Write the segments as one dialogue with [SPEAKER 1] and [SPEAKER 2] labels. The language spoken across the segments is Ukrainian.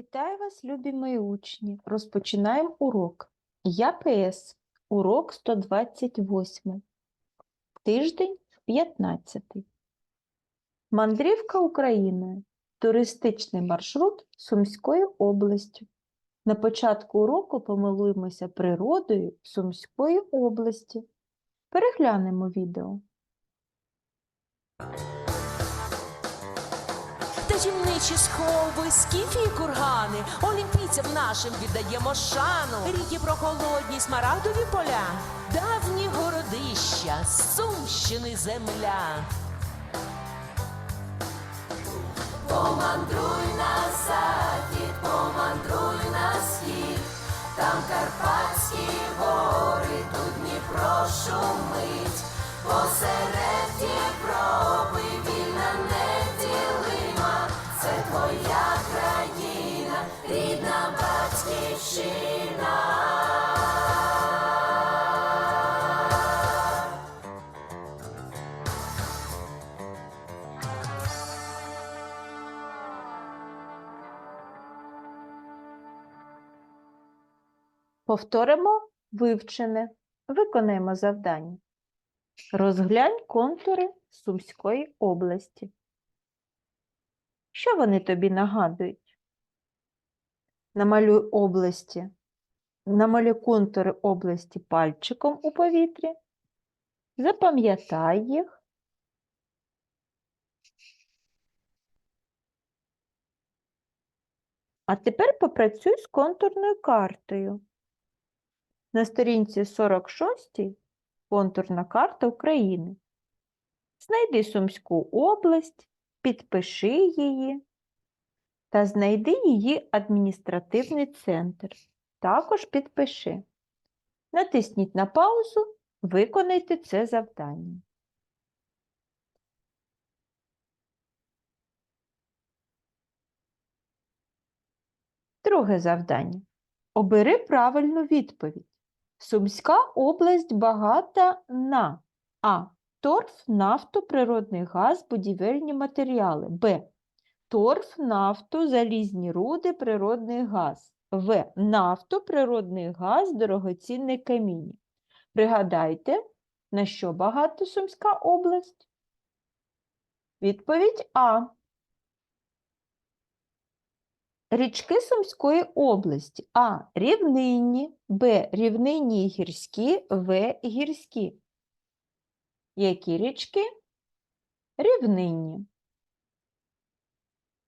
[SPEAKER 1] Вітаю вас, любі мої учні! Розпочинаємо урок. Я ПС. Урок 128. Тиждень 15. Мандрівка Україною. Туристичний маршрут Сумською областю. На початку уроку помилуємося природою Сумської області. Переглянемо відео.
[SPEAKER 2] Таємничі схови, скіфії кургани, олімпійцям нашим віддаємо шану. Ріки прохолодні, смарагдові поля, давні городища, Сумщини земля. Помандруй на захід, помандруй на схід, там Карпатські гори, тут Дніпро шумить, посеред Європи
[SPEAKER 1] Повторимо вивчене. Виконаємо завдання. Розглянь контури Сумської області. Що вони тобі нагадують? Намалюй області. Намалюй контури області пальчиком у повітрі. Запам'ятай їх. А тепер попрацюй з контурною картою. На сторінці 46 контурна карта України. Знайди Сумську область, підпиши її та знайди її адміністративний центр. Також підпиши. Натисніть на паузу, виконайте це завдання. Друге завдання. Обери правильну відповідь. Сумська область багата на А. Торф, нафту, природний газ, будівельні матеріали. Б. Торф, нафту, залізні руди, природний газ. В. Нафту, природний газ, дорогоцінне каміння. Пригадайте, на що багата Сумська область? Відповідь А. Річки Сумської області А. Рівнинні, Б. Рівнинні і гірські, В. Гірські. Які річки? Рівнинні.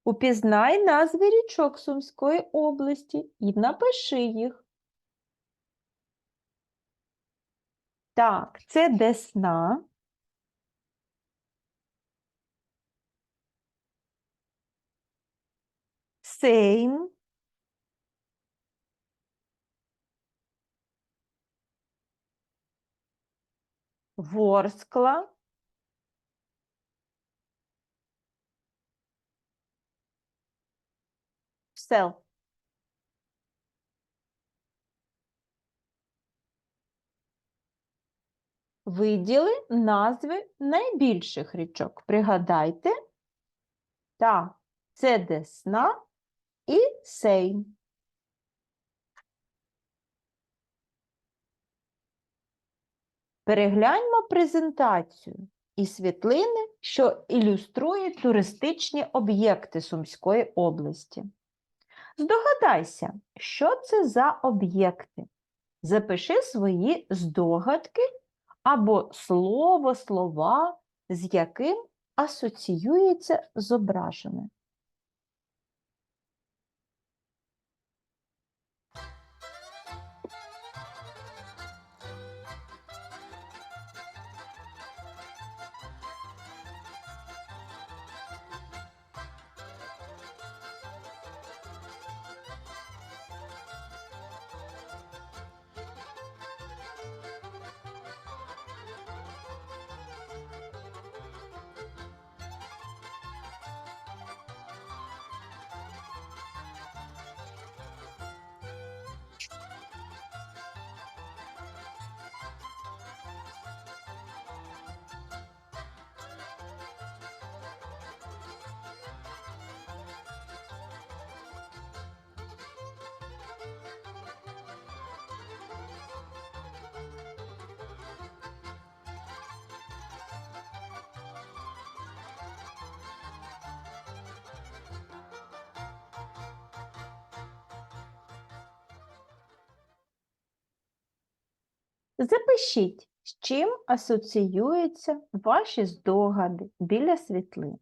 [SPEAKER 1] Упізнай назви річок Сумської області і напиши їх. Так, це Десна. Сейм. Ворскла. Псел. Виділи назви найбільших річок. Пригадайте. Так, це Десна і Сейм. Перегляньмо презентацію і світлини, що ілюструють туристичні об'єкти Сумської області. Здогадайся, що це за об'єкти. Запиши свої здогадки або слово, слова, з яким асоціюється зображене. Запишіть, з чим асоціюються ваші здогади біля світлин.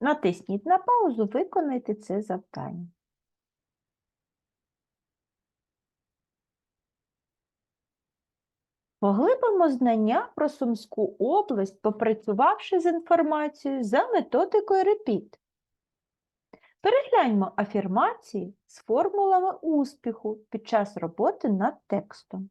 [SPEAKER 1] Натисніть на паузу, виконайте це завдання. Поглибимо знання про Сумську область, попрацювавши з інформацією за методикою REPEAT. Перегляньмо афірмації з формулами успіху під час роботи над текстом.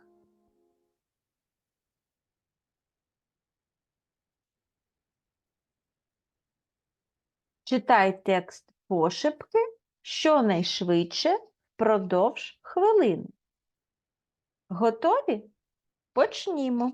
[SPEAKER 1] Читай текст пошепки щонайшвидше впродовж хвилини. Готові? Почнімо.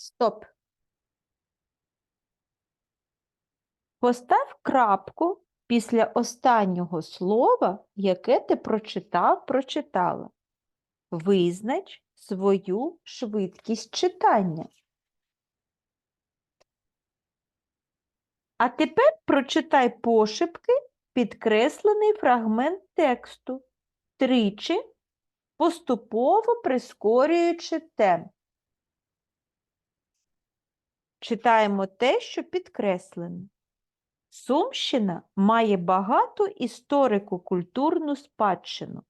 [SPEAKER 1] Стоп. Постав крапку після останнього слова, яке ти прочитав, прочитала. Визнач свою швидкість читання. А тепер прочитай пошепки підкреслений фрагмент тексту, тричі, поступово прискорюючи темп. Читаємо те, що підкреслено. Сумщина має багату історико-культурну спадщину.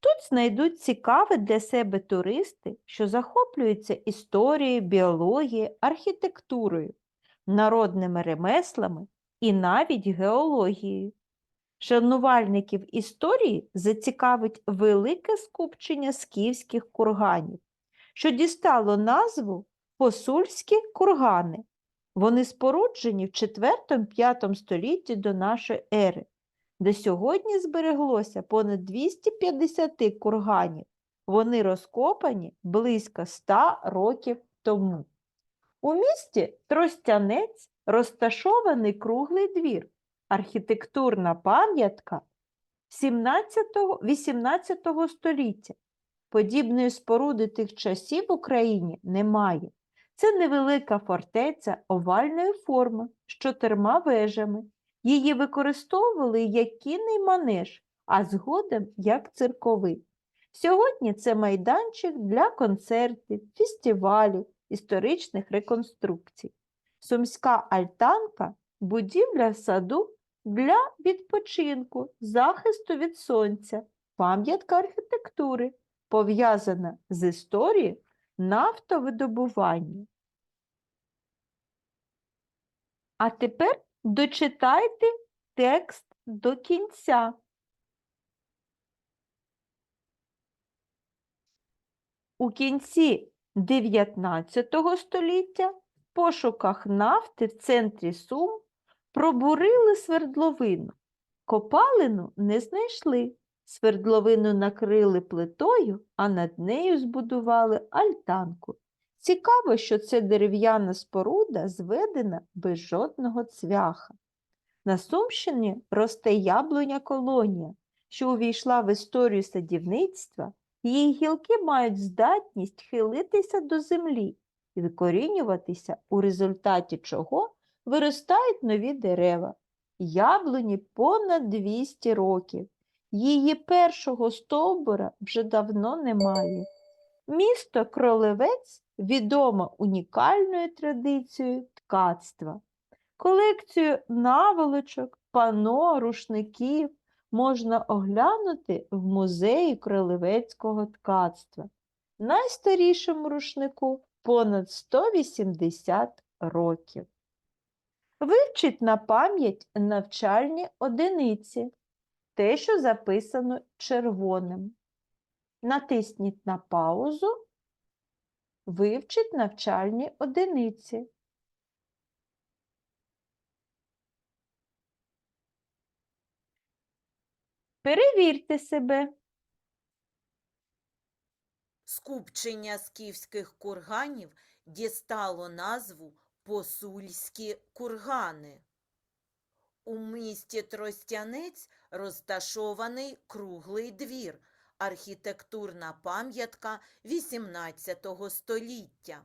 [SPEAKER 1] Тут знайдуть цікаве для себе туристи, що захоплюються історією, біологією, архітектурою, народними ремеслами і навіть геологією. Шанувальників історії зацікавить велике скупчення скіфських курганів, що дістало назву посульські кургани. Вони споруджені в 4-5 столітті до нашої ери, де сьогодні збереглося понад 250 курганів. Вони розкопані близько 100 років тому. У місті Тростянець розташований круглий двір, архітектурна пам'ятка 17-18 століття. Подібної споруди тих часів в Україні немає. Це невелика фортеця овальної форми з чотирма вежами. Її використовували як кінний манеж, а згодом як цирковий. Сьогодні це майданчик для концертів, фестивалів, історичних реконструкцій. Сумська альтанка будівля саду для відпочинку, захисту від сонця, пам'ятка архітектури, пов'язана з історією нафтовидобування. А тепер дочитайте текст до кінця. У кінці 19 століття в пошуках нафти в центрі Сум пробурили свердловину. Копалину не знайшли. Свердловину накрили плитою, а над нею збудували альтанку. Цікаво, що це дерев'яна споруда зведена без жодного цвяха. На Сумщині росте яблуня колонія, що увійшла в історію садівництва Її гілки мають здатність хилитися до землі і викорінюватися, у результаті чого виростають нові дерева. Яблуні понад 200 років. Її першого стовбура вже давно немає. Місто Кролевець відомо унікальною традицією ткацтва. Колекцію наволочок, пано, рушників можна оглянути в музеї кролевецького ткацтва. Найстарішому рушнику понад 180 років. Вивчіть на пам'ять навчальні одиниці, те, що записано червоним. Натисніть на паузу, вивчіть навчальні одиниці. Перевірте себе.
[SPEAKER 3] Скупчення скіфських курганів дістало назву Посульські кургани. У місті Тростянець розташований круглий двір, архітектурна пам'ятка XVIII століття.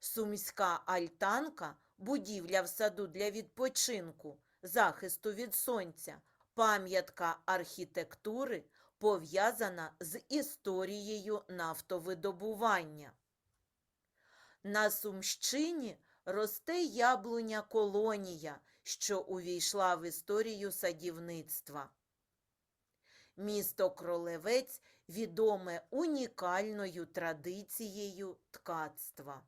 [SPEAKER 3] Сумська альтанка будівля в саду для відпочинку, захисту від сонця, пам'ятка архітектури пов'язана з історією нафтовидобування. На Сумщині росте яблуня колонія, що увійшла в історію садівництва. Місто Кролевець відоме унікальною традицією ткацтва.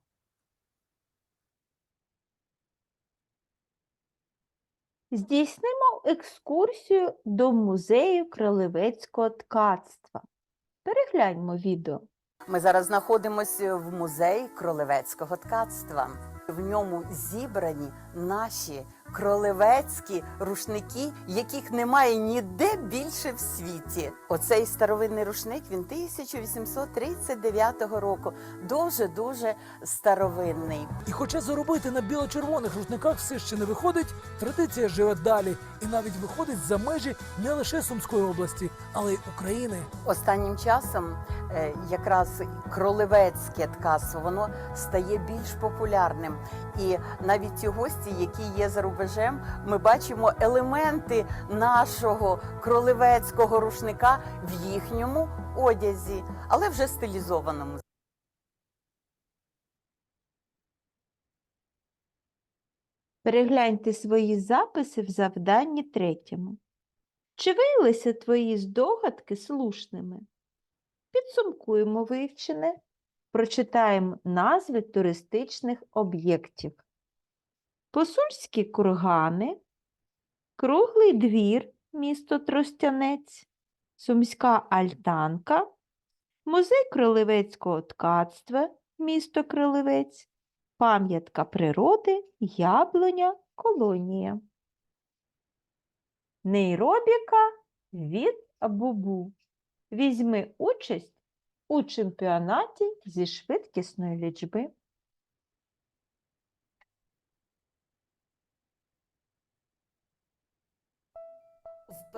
[SPEAKER 1] Здійснимо екскурсію до музею кролевецького ткацтва. Перегляньмо відео.
[SPEAKER 4] Ми зараз знаходимося в музеї кролевецького ткацтва. В ньому зібрані наші кролевецькі рушники, яких немає ніде більше в світі. Оцей старовинний рушник він 1839 року. Дуже дуже старовинний.
[SPEAKER 5] І хоча заробити на біло-червоних рушниках все ще не виходить, традиція живе далі і навіть виходить за межі не лише Сумської області, але й України.
[SPEAKER 4] Останнім часом е, якраз кролевецьке ткацтво воно стає більш популярним. І навіть ті гості, які є за рубежем, ми бачимо елементи нашого кролевецького рушника в їхньому одязі, але вже стилізованому.
[SPEAKER 1] Перегляньте свої записи в завданні третьому. Чи виявилися твої здогадки слушними? Підсумкуємо вивчене, прочитаємо назви туристичних об'єктів. Посульські кургани, Круглий двір, місто Тростянець, Сумська альтанка, Музей кролевецького ткацтва, місто Кролевець, Пам'ятка природи, яблуня, колонія. Нейробіка від Бубу. Візьми участь у чемпіонаті зі швидкісної лічби.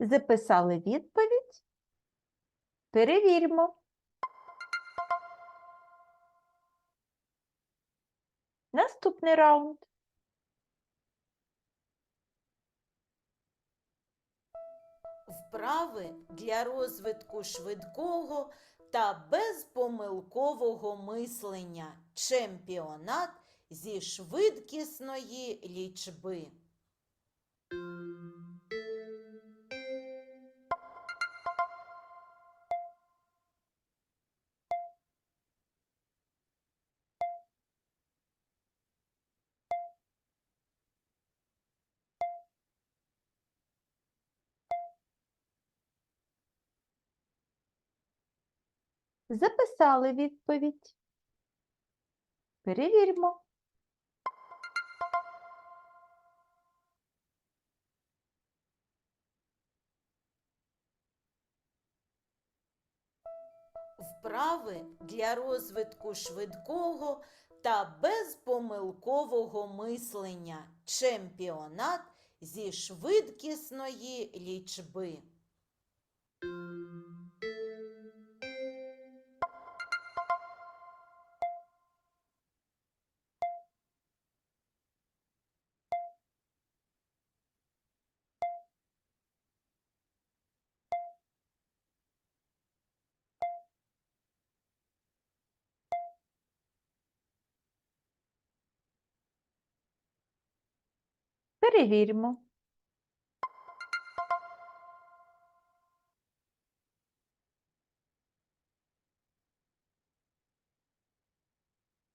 [SPEAKER 1] Записали відповідь? Перевіримо. Наступний раунд.
[SPEAKER 3] Вправи для розвитку швидкого та безпомилкового мислення. Чемпіонат зі швидкісної лічби.
[SPEAKER 1] Записали відповідь. Перевірмо.
[SPEAKER 3] Вправи для розвитку швидкого та безпомилкового мислення. Чемпіонат зі швидкісної лічби.
[SPEAKER 1] Перевірмо.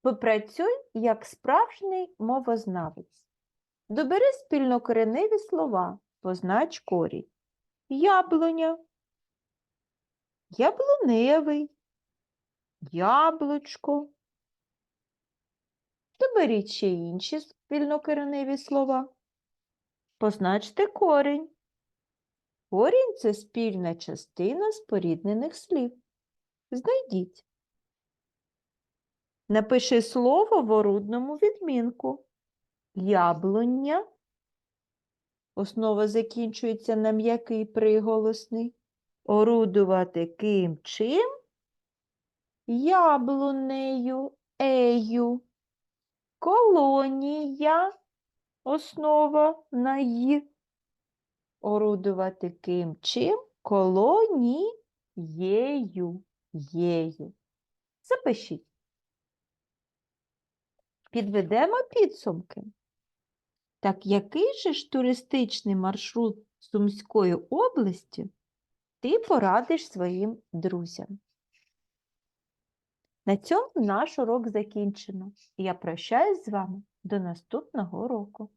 [SPEAKER 1] Попрацюй як справжній мовознавець. Добери спільнокореневі слова, познач корінь. Яблуня, яблуневий, яблучко. Доберіть ще інші спільнокореневі слова. Позначте корінь. Корінь це спільна частина споріднених слів. Знайдіть. Напиши слово в орудному відмінку. Яблуня. Основа закінчується на м'який приголосний. Орудувати ким чим? Яблунею, ею. Колонія. Основа на й. Орудувати ким чим? Колонією. Єю. Запишіть. Підведемо підсумки. Так який же ж туристичний маршрут Сумської області ти порадиш своїм друзям? На цьому наш урок закінчено. Я прощаюсь з вами до наступного року.